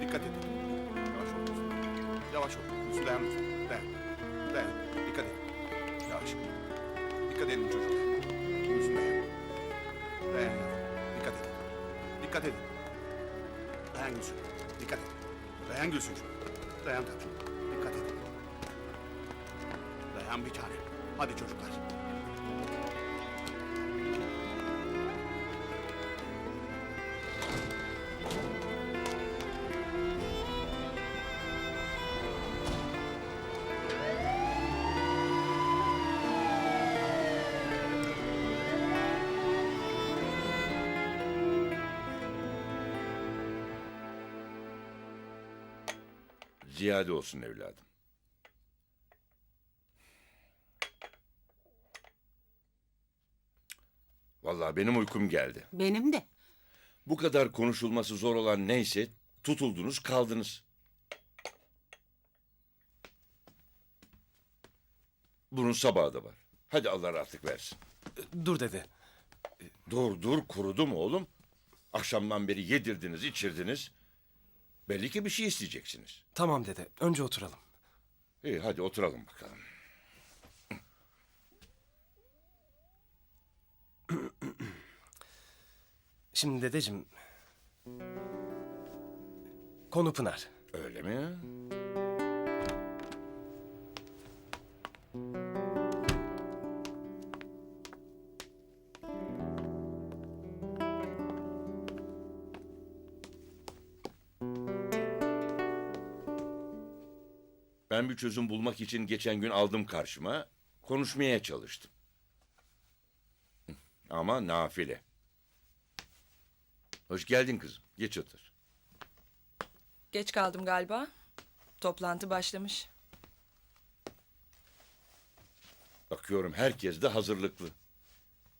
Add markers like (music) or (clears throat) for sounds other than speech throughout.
Dikkat edin. Yavaş ol. Yavaş ol. Dayan lütfen. Dayan. Dayan. Dikkat edin. Yavaş. Dikkat edin çocuklar. Gülsün dayan. Dayan. Dikkat edin. Dikkat edin. Dayan Gülsün. Dikkat edin. Dayan Gülsün. Dayan tatlım. Dikkat edin. Dayan bir tane. Hadi çocuklar. Ziyade olsun evladım. Vallahi benim uykum geldi. Benim de. Bu kadar konuşulması zor olan neyse tutuldunuz kaldınız. Bunun sabahı da var. Hadi Allah rahatlık versin. Dur dede. Dur dur kurudu mu oğlum? Akşamdan beri yedirdiniz içirdiniz. Belli ki bir şey isteyeceksiniz. Tamam dede. Önce oturalım. İyi hadi oturalım bakalım. (clears throat) Şimdi dedeciğim... Konu Pınar. Öyle mi? Ben bir çözüm bulmak için geçen gün aldım karşıma, konuşmaya çalıştım. Ama nafile. Hoş geldin kızım, geç otur. Geç kaldım galiba. Toplantı başlamış. Bakıyorum herkes de hazırlıklı.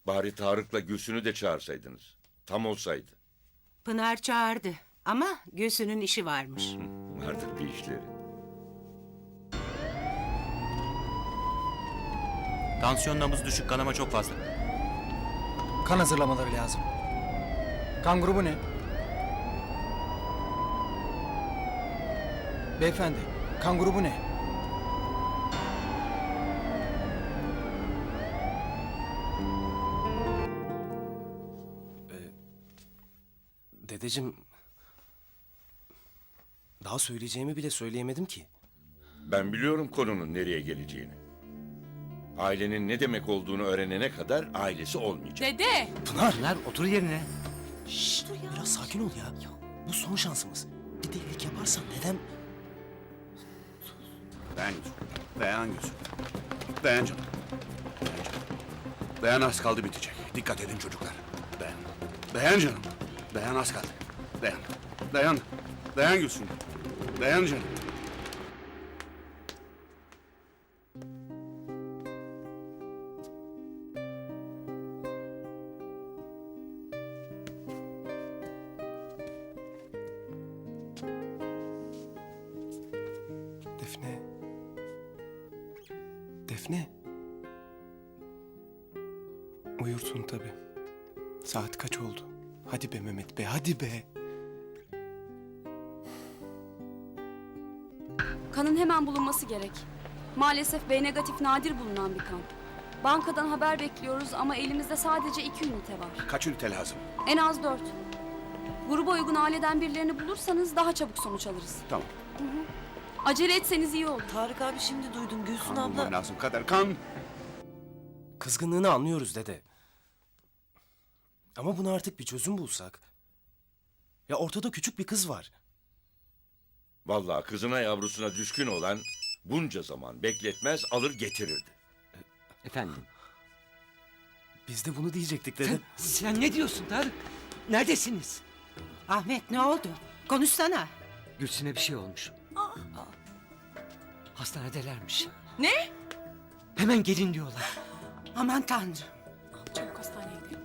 Bari Tarık'la Gülsün'ü de çağırsaydınız. Tam olsaydı. Pınar çağırdı ama Gülsün'ün işi varmış. Vardır bir işleri. Tansiyon nabız düşük, kanama çok fazla. Kan hazırlamaları lazım. Kan grubu ne? Beyefendi, kan grubu ne? Dedeciğim... Daha söyleyeceğimi bile söyleyemedim ki. Ben biliyorum konunun nereye geleceğini. Ailenin ne demek olduğunu öğrenene kadar ailesi olmayacak. Dede! Pınar! Pınar otur yerine. Şşt! Biraz sakin ol ya. Bu son şansımız. Bir delilik yaparsan dedem... Dayan Gülsün. Dayan Gülsün. Dayan canım. Dayan canım. Dayan az kaldı bitecek. Dikkat edin çocuklar. Dayan. Dayan canım. Dayan az kaldı. Dayan. Dayan. Dayan Gülsün. Dayan canım. Defne... Uyursun tabii. Saat kaç oldu? Hadi be Mehmet be, hadi be. Kanın hemen bulunması gerek. Maalesef B negatif nadir bulunan bir kan. Bankadan haber bekliyoruz ama elimizde sadece iki ünite var. Kaç ünite lazım? En az dört. Gruba uygun aileden birilerini bulursanız daha çabuk sonuç alırız. Tamam. Acele etseniz iyi olur. Tarık abi şimdi duydum. Gülsün Kan bulmam lazım. Kader kan. Kızgınlığını anlıyoruz dede. Ama buna artık bir çözüm bulsak. Ya ortada küçük bir kız var. Vallahi kızına yavrusuna düşkün olan bunca zaman bekletmez alır getirirdi. Efendim? Biz de bunu diyecektik dede. Sen ne diyorsun Tarık? Neredesiniz? Ahmet ne oldu? Konuşsana. Gülsün'e bir şey olmuş. Hastanedelermiş. Ne? Hemen gelin diyorlar. Aman tanrım. Çabuk hastaneye gidelim.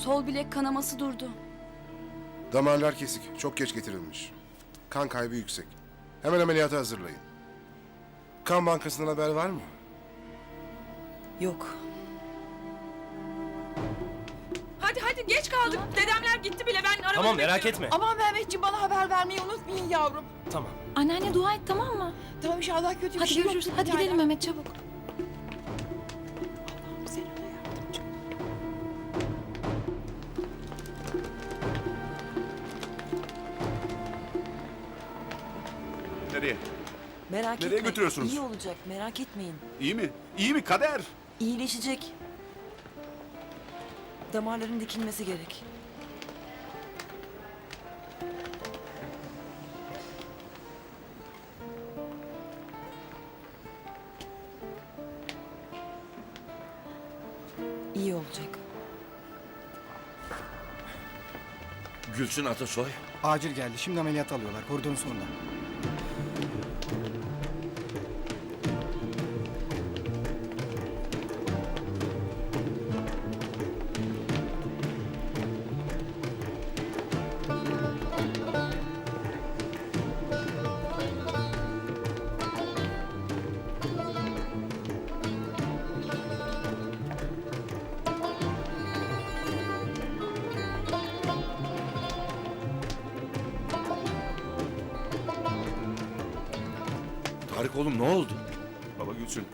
Sol bilek kanaması durdu. Damarlar kesik. Çok geç getirilmiş. Kan kaybı yüksek. Hemen ameliyata hazırlayın. Kan bankasından haber var mı? Yok. Hadi hadi geç kaldık. Dedemler gitti bile ben arabada Tamam merak bekliyorum. etme. Aman Mehmetciğim bana haber vermeyi unutmayın yavrum. Tamam. Anneanne dua et tamam mı? Tamam inşallah kötü bir Hadi şey görüşürüz. yoktur Hadi bir tanem. gidelim Mehmet çabuk. Sen ona yardımcı ol. Nereye? Merak Nereye etme. götürüyorsunuz? İyi olacak merak etmeyin. İyi mi? İyi mi Kader? İyileşecek. Damarların dikilmesi gerek. İyi olacak. Gülsün Atasoy. Acil geldi. Şimdi ameliyat alıyorlar. Koridorun sonunda. Tarık oğlum ne oldu? Baba Gülsün.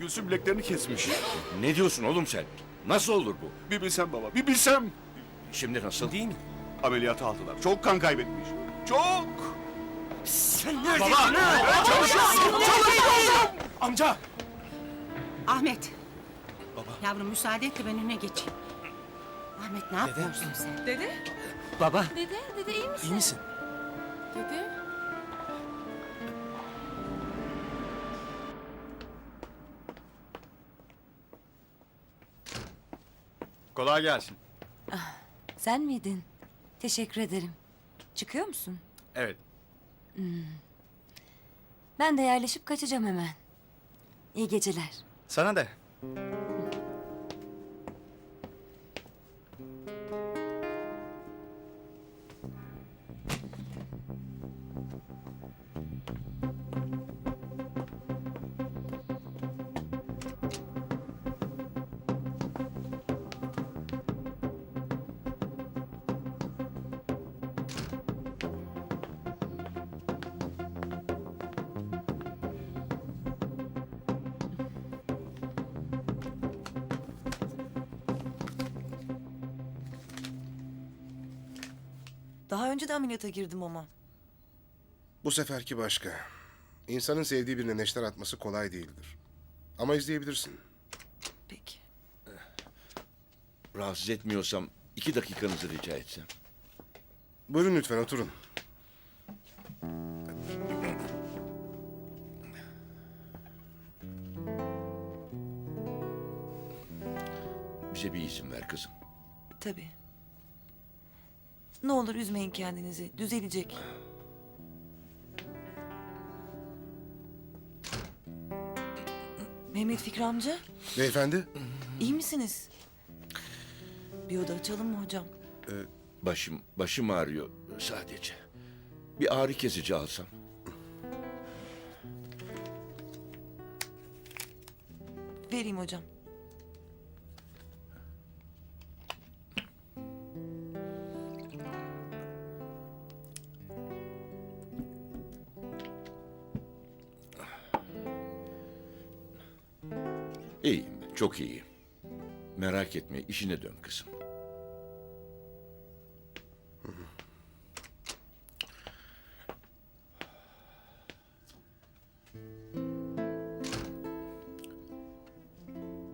Gülsün bileklerini kesmiş. Ne diyorsun oğlum sen? Nasıl olur bu? Bir bilsem baba, bir bilsem. Şimdi nasıl? Değil mi? Ameliyata aldılar. Çok kan kaybetmiş. Çok. Sen neredesin? Amca! Ahmet. Yavrum müsaade et de ben önüne geçeyim. Ahmet ne yapıyorsun sen? Dede. Baba. Dede, dede iyi misin? iyi misin? Dede. Kolay gelsin. Sen miydin? Teşekkür ederim. Çıkıyor musun? Evet. Ben de yerleşip kaçacağım hemen. İyi geceler. Sana da. Daha önce de ameliyata girdim ama. Bu seferki başka. İnsanın sevdiği birine neşter atması kolay değildir. Ama izleyebilirsin. Peki. Rahatsız etmiyorsam iki dakikanızı rica etsem. Buyurun lütfen oturun. Bize bir izin ver kızım. Tabii. Ne olur üzmeyin kendinizi. Düzelecek. Mehmet Fikri amca, Beyefendi. iyi misiniz? Bir oda açalım mı hocam? Başım, başım ağrıyor sadece. Bir ağrı kesici alsam. Vereyim hocam. İyiyim çok iyiyim. Merak etme, işine dön kızım.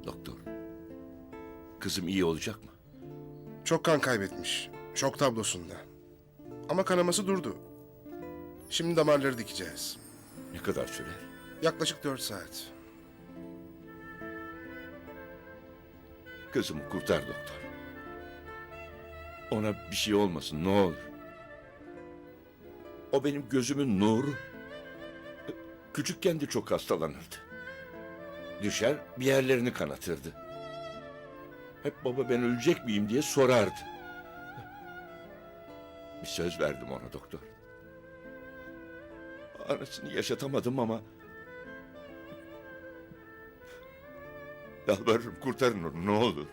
Doktor, kızım iyi olacak mı? Çok kan kaybetmiş. Şok tablosunda. Ama kanaması durdu. Şimdi damarları dikeceğiz. Ne kadar sürer? Yaklaşık dört saat. Kızımı kurtar doktor. Ona bir şey olmasın ne olur. O benim gözümün nuru. Küçükken de çok hastalanırdı. Düşer bir yerlerini kanatırdı. Hep baba ben ölecek miyim diye sorardı. Bir söz verdim ona doktor. Anasını yaşatamadım ama... Yalvarırım kurtarın onu ne olur.